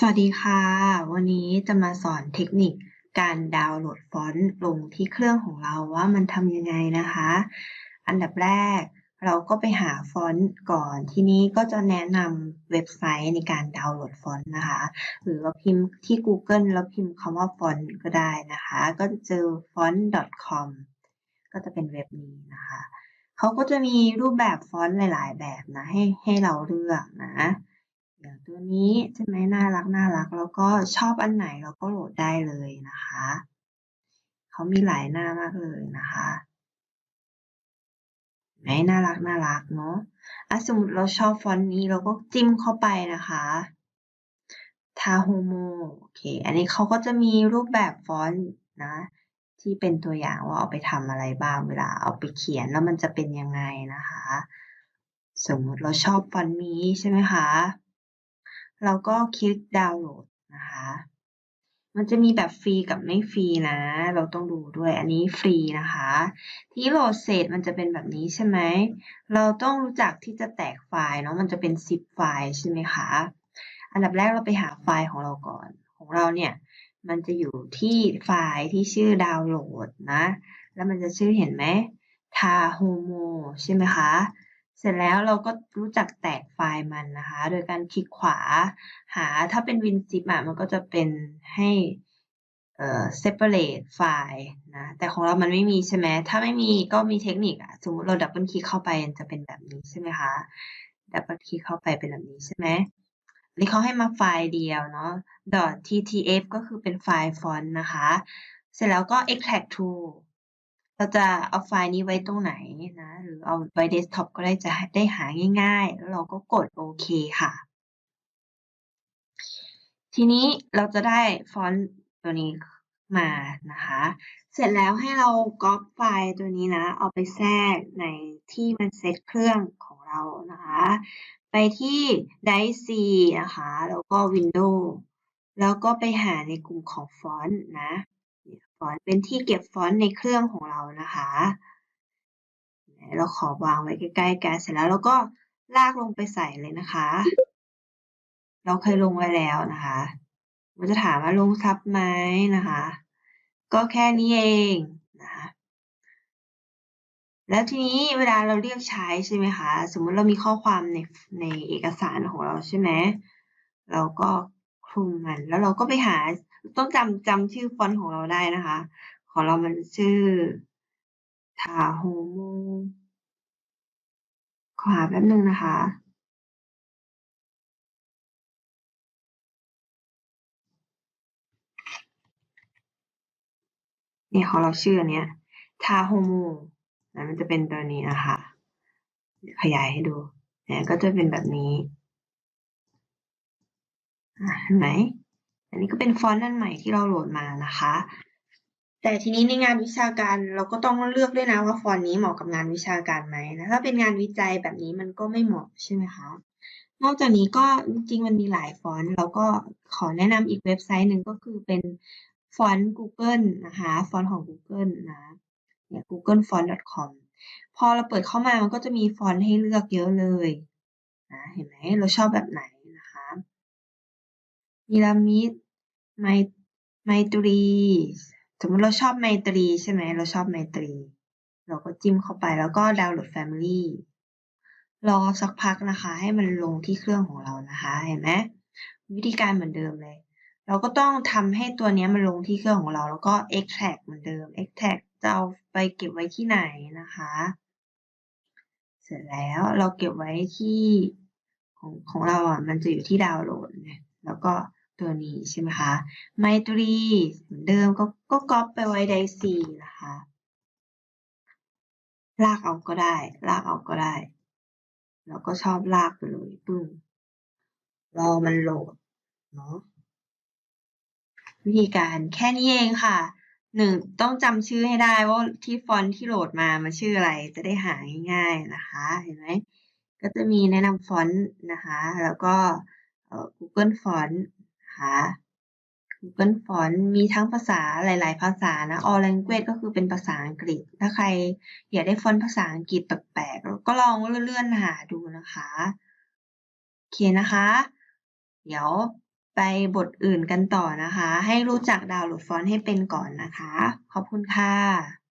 สวัสดีค่ะ วันนี้จะมาสอนเทคนิคการดาวน์โหลดฟอนต์ลงที่เครื่องของเราว่ามันทำยังไงนะคะ อันดับแรกเราก็ไปหาฟอนต์ก่อนที่นี้ก็จะแนะนำเว็บไซต์ในการดาวน์โหลดฟอนต์นะคะ หรือเราพิมพ์ที่ Google แล้วพิมพ์คำว่าฟอนต์ก็ได้นะคะ ก็จะเจอ font.com ก็จะเป็นเว็บนี้นะคะ เขาก็จะมีรูปแบบฟอนต์หลาย ๆ แบบนะให้ให้เราเลือกนะ ตัวนี้ใช่ไหมน่ารักน่ารัก แล้วก็ชอบอันไหนเราก็โหลดได้เลยนะคะเขามีหลายหน้ามากเลยนะคะไหนน่ารักน่ารักเนาะอะสมมติเราชอบฟอนต์นี้เราก็จิ้มเข้าไปนะคะทาโฮโมโอเค อันนี้เขาก็จะมีรูปแบบฟอนต์นะ ที่เป็นตัวอย่างว่าเอาไปทำอะไรบ้างเวลาเอาไปเขียนแล้วมันจะเป็นยังไงนะคะ สมมติเราชอบฟอนต์นี้ใช่ไหมคะ เราก็คลิกดาวน์โหลดนะคะ มันจะมีแบบฟรีกับไม่ฟรีนะ เราต้องดูด้วยอันนี้ฟรีนะคะ ที่โหลดเสร็จมันจะเป็นแบบนี้ใช่ไหม เราต้องรู้จักที่จะแตกไฟล์เนาะ มันจะเป็น zip ไฟล์ใช่ไหมคะ อันดับแรกเราไปหาไฟล์ของเราก่อน ของเราเนี่ยมันจะอยู่ที่ไฟล์ที่ชื่อดาวน์โหลดนะ แล้วมันจะชื่อเห็นไหมทาโฮโมใช่ไหมคะ เสร็จแล้วเราก็รู้จักแตกไฟล์มันนะคะ โดยการคลิกขวาหาถ้าเป็น WinZip อะมันก็จะเป็นให้เอ่อ separate ไฟล์นะ แต่ของเรามันไม่มีใช่ไหม ถ้าไม่มีก็มีเทคนิคอะสมมติเราดับเบิลคลิกเข้าไปจะเป็นแบบนี้ใช่ไหมคะ ดับเบิลคลิกเข้าไปเป็นแบบนี้ใช่ไหมอันนี้เขาให้มาไฟล์เดียวเนาะ .ttf ก็คือเป็นไฟล์ฟอนต์นะคะ เสร็จแล้วก็ extract to เราจะเอาไฟล์นี้ไว้ตรงไหนนะ หรือเอาไว้เดสก์ท็อปก็ได้จะได้หาง่าย ๆ แล้วเราก็กดโอเคค่ะ ทีนี้เราจะได้ฟอนต์ตัวนี้มานะคะ เสร็จแล้วให้เราก๊อปไฟล์ตัวนี้นะ เอาไปแทรกในที่มันเซตเครื่องของเรานะคะ ไปที่ Drive C นะคะ แล้วก็ Windows แล้วก็ไปหาในกลุ่มของฟอนต์นะ ฟอนต์เป็นที่เก็บฟอนต์ในเครื่องของเรานะคะ เราขอวางไว้ใกล้ๆกันเสร็จแล้วเราก็ลากลงไปใส่เลยนะคะ เราเคยลงไว้แล้วนะคะ มันจะถามว่าลงซับไหมนะคะ ก็แค่นี้เองนะคะแล้วทีนี้เวลาเราเรียกใช้ใช่ไหมคะ สมมติเรามีข้อความในในเอกสารของเราใช่ไหมเราก็คลุมมัน แล้วเราก็ไปหา ต้องจำจำชื่อฟอนต์ของเราได้นะคะ ของเรามันชื่อทาโฮโมขอหาแป๊บนึงนะคะ นี่ของเราชื่อเนี้ยทาโฮโมนะมันจะเป็นตัวนี้นะคะขยายให้ดูเนี่ยก็จะเป็นแบบนี้เห็นไหม อันนี้ก็เป็นฟอนต์อันใหม่ที่เราโหลดมานะคะ แต่ทีนี้ในงานวิชาการเราก็ต้องเลือกด้วยนะว่าฟอนต์นี้เหมาะกับงานวิชาการไหมนะถ้าเป็นงานวิจัยแบบนี้มันก็ไม่เหมาะใช่ไหมคะนอกจากนี้ก็จริงๆมันมีหลายฟอนต์แล้วก็ขอแนะนำอีกเว็บไซต์หนึ่งก็คือเป็นฟอนต์ Google นะคะฟอนต์ของ Google นะเนี่ย googlefont.com พอเราเปิดเข้ามามันก็จะมีฟอนต์ให้เลือกเยอะเลยนะเห็นไหมเราชอบแบบไหน พีระมิด ไมไมตรี สมมติเราชอบไมตรีใช่ไหม เราชอบไมตรี เราก็จิ้มเข้าไปแล้วก็ดาวน์โหลด Family รอสักพักนะคะ ให้มันลงที่เครื่องของเรานะคะ เห็นไหมวิธีการเหมือนเดิมเลย เราก็ต้องทำให้ตัวนี้มันลงที่เครื่องของเรา แล้วก็ extract เหมือนเดิม extract จะเอาไปเก็บไว้ที่ไหนนะคะ เสร็จแล้วเราเก็บไว้ที่ของของเราอะมันจะอยู่ที่ดาวน์โหลดเนี่ยแล้วก็ ตัวนี้ใช่ไหมคะ ไมตรีเหมือนเดิมก็ก็ก๊อปไปไว้ไดซีนะคะ ลากเอาก็ได้ ลากเอาก็ได้ แล้วก็ชอบลากไปเลยปึ้งรอมันโหลดเนาะวิธีการแค่นี้เองค่ะหนึ่งต้องจำชื่อให้ได้ว่าที่ฟอนต์ที่โหลดมามันชื่ออะไรจะได้หาง่ายๆนะคะ เห็นไหมก็จะมีแนะนำฟอนต์นะคะ แล้วก็ Google Font นะคะ Google Font มีทั้งภาษาหลาย ๆ ภาษานะ all language ก็คือเป็นภาษาอังกฤษ ถ้าใครอยากได้ฟอนต์ภาษาอังกฤษแปลกๆ ก็ลองเลื่อนหาดูนะคะ โอเคนะคะ เดี๋ยวไปไปบทอื่นกันต่อนะคะ ให้รู้จักดาวน์โหลดฟอนต์ให้เป็นก่อนนะคะ ขอบคุณค่ะ